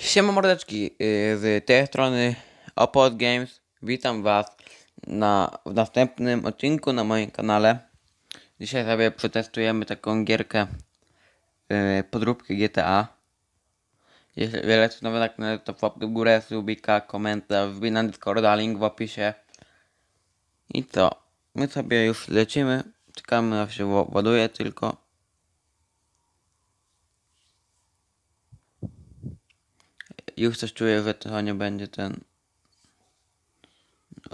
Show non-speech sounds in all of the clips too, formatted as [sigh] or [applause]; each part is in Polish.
Siema mordeczki, yy, z tej strony Opod Games. Witam was na, w następnym odcinku na moim kanale. Dzisiaj sobie przetestujemy taką gierkę yy, podróbkę GTA. Jeśli wiele jest nowe na kanale, to łapkę w górę, subika, komentarz, wbij na Discorda, link w opisie. I co? My sobie już lecimy. Czekamy aż się ładuje tylko. Już coś czuję, że to nie będzie ten.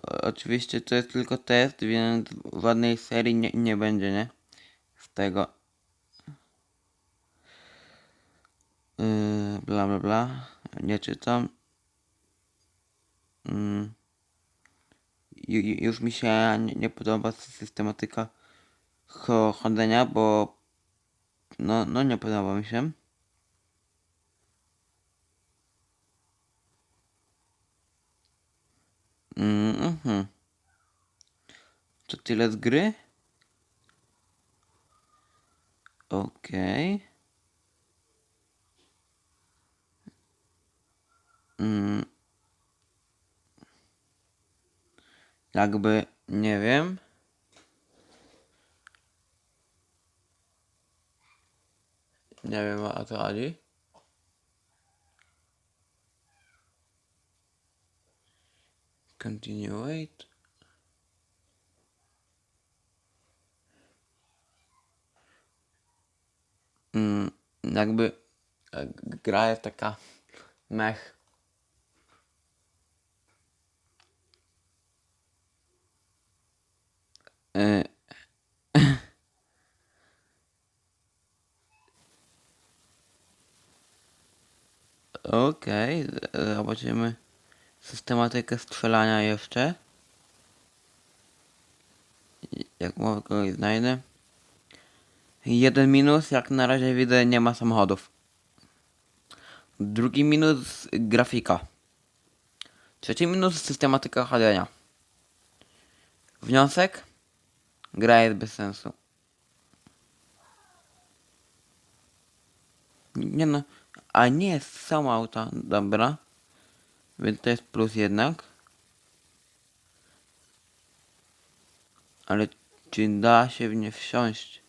O- Oczywiście to jest tylko test, więc żadnej serii nie, nie będzie, nie? Z tego. Yy, bla bla bla. Nie czytam. Ju- Już mi się nie, nie podoba systematyka cho- chodzenia, bo no, no nie podoba mi się. Mhm. To tyle z gry? Okej. Mm. Jakby nie wiem. Nie wiem o co chodzi. Continuate. Mm, jakby e, gra jest taka mech. E, [laughs] Okej, z- zobaczymy systematykę strzelania jeszcze. Jak może kogoś znajdę. Jeden minus, jak na razie widzę, nie ma samochodów. Drugi minus, grafika. Trzeci minus, systematyka chodzenia. Wniosek? Gra jest bez sensu. Nie no, a nie, są auta, dobra. Więc to jest plus jednak. Ale czy da się w nie wsiąść?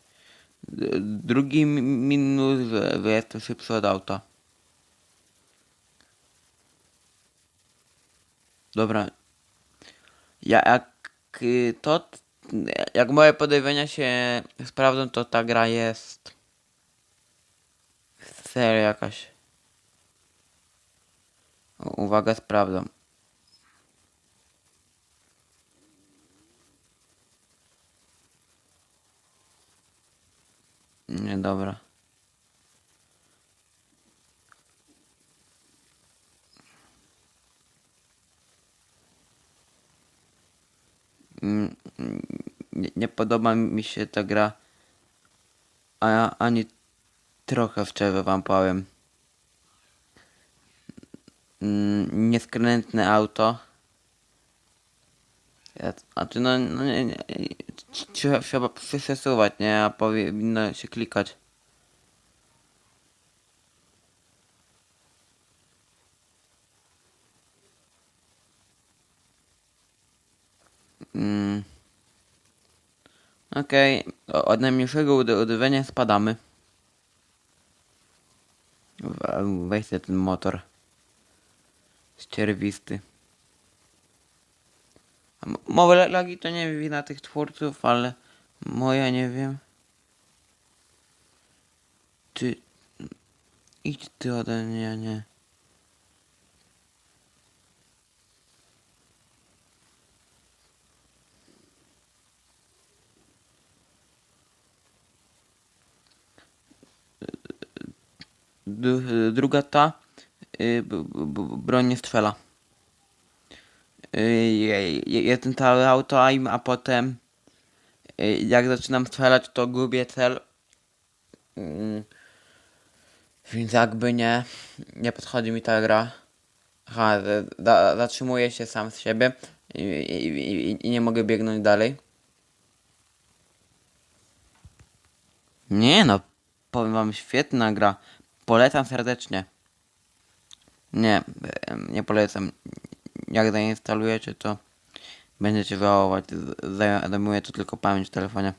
Drugi mi- minus, że że jest to szybszy od auta. Dobra. Ja, jak y, to, jak moje podejrzenia się sprawdzą, to ta gra jest seria jakaś. Uwaga, sprawdzam. Nie, dobra. Mm, Nie, nie podoba mi się ta gra. A ani trochę szczerze wam powiem. Mm, Nieskrętne auto. A czy no, no nie, nie, trzeba, trzeba przesuwać, nie? A powinno się klikać. Mm. Okej, o- od najmniejszego ude- uderzenia spadamy. We- Weź ten motor. Ścierwisty. A m- Może lagi to nie wina tych twórców, ale moja nie wiem. Ty... Idź ty ode mnie, nie. Druga ta y, broń nie strzela. Y, je- je- Jest ten cały auto aim, a potem y, jak zaczynam strzelać, to gubię cel. Mm, Więc jakby nie, nie podchodzi mi ta gra. Aha, za, zatrzymuję się sam z siebie i, i, i nie mogę biegnąć dalej. Nie no, powiem wam, świetna gra. Polecam serdecznie. Nie, nie polecam. Jak zainstalujecie, to będziecie żałować. Zajmuje to tylko pamięć w telefonie.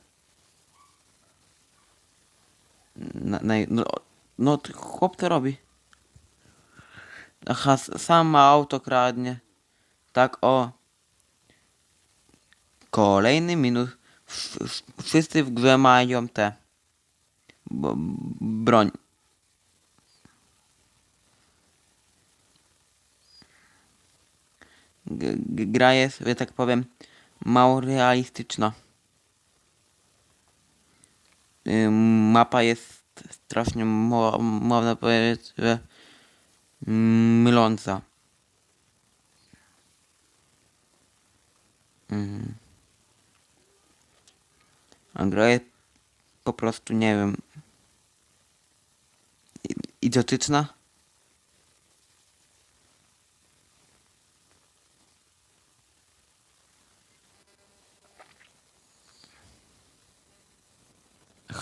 Na, na, no, no, chłop to robi. Aha, sam ma auto kradnie. Tak, o. Kolejny minus. Wsz- wsz- Wszyscy w grze mają te. Broń. Gra jest, że tak powiem, mało realistyczna. Ym, Mapa jest strasznie, mo- można powiedzieć, że myląca. Mhm. A gra jest po prostu, nie wiem, idiotyczna.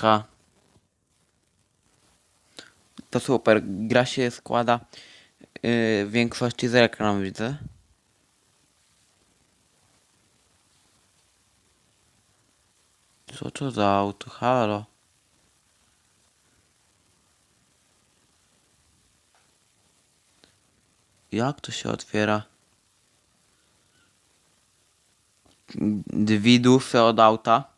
Aha. To super. Gra się składa yy, w większości z reklam, widzę. Co to za auto? Halo. Jak to się otwiera? Drzwi dłuższe od auta.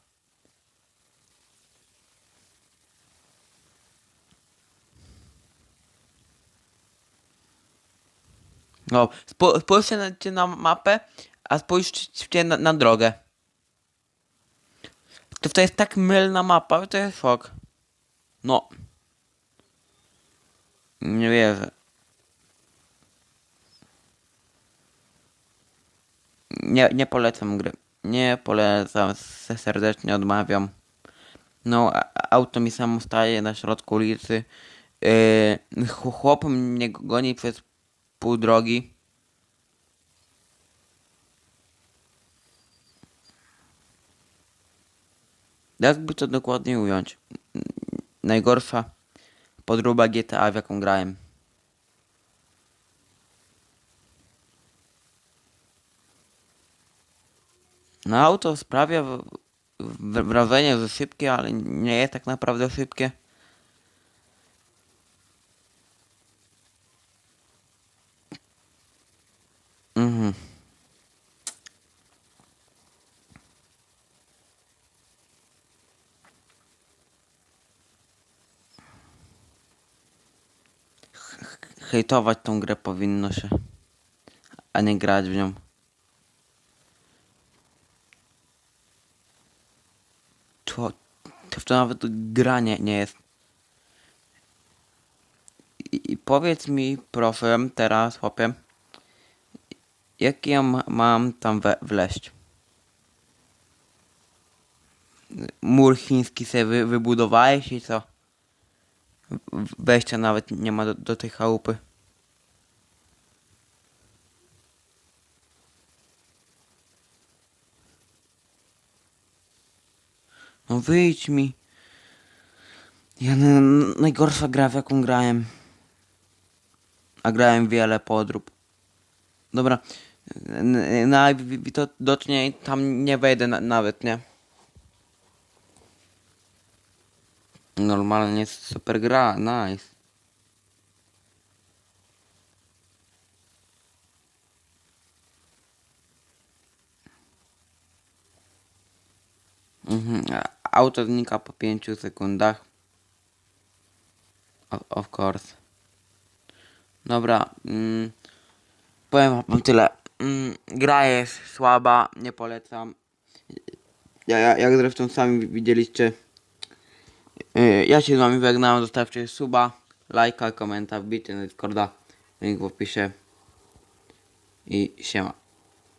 No, spo, spójrzcie na,cie na mapę, a spójrzcie na, na drogę. To, jest tak mylna mapa, to jest szok. No. Nie wierzę. Nie, nie polecam gry. Nie polecam, se- serdecznie odmawiam. No, auto mi samo staje na środku ulicy. Yy, ch- chłop mnie goni przez pół drogi. Jakby to dokładnie ująć? Najgorsza podróba GTA, w jaką grałem. No auto sprawia wrażenie, że szybkie, ale nie jest tak naprawdę szybkie. Hejtować tą grę powinno się, a nie grać w nią. To, to, to nawet gra nie, jest. I, I powiedz mi proszę teraz, chłopie, jak ja ma, mam tam we, wleść? Mur chiński sobie wy, wybudowałeś i co? Wejścia nawet nie ma do, do tej chałupy. No wyjdź mi. Ja najgorsza gra w jaką grałem. A grałem wiele podrób. Dobra. N- Na widocznie tam nie wejdę na, nawet, nie? Normalnie super gra, nice. Mhm. Auto znika po 5 sekundach. O, of course. Dobra. Mm, powiem wam tyle. Mm, gra jest słaba, nie polecam. Ja, ja, jak zresztą sami widzieliście. Yy, ja się z wami żegnam, zostawcie suba, lajka, komentarz, wbijcie na Discorda, link w opisie. I siema.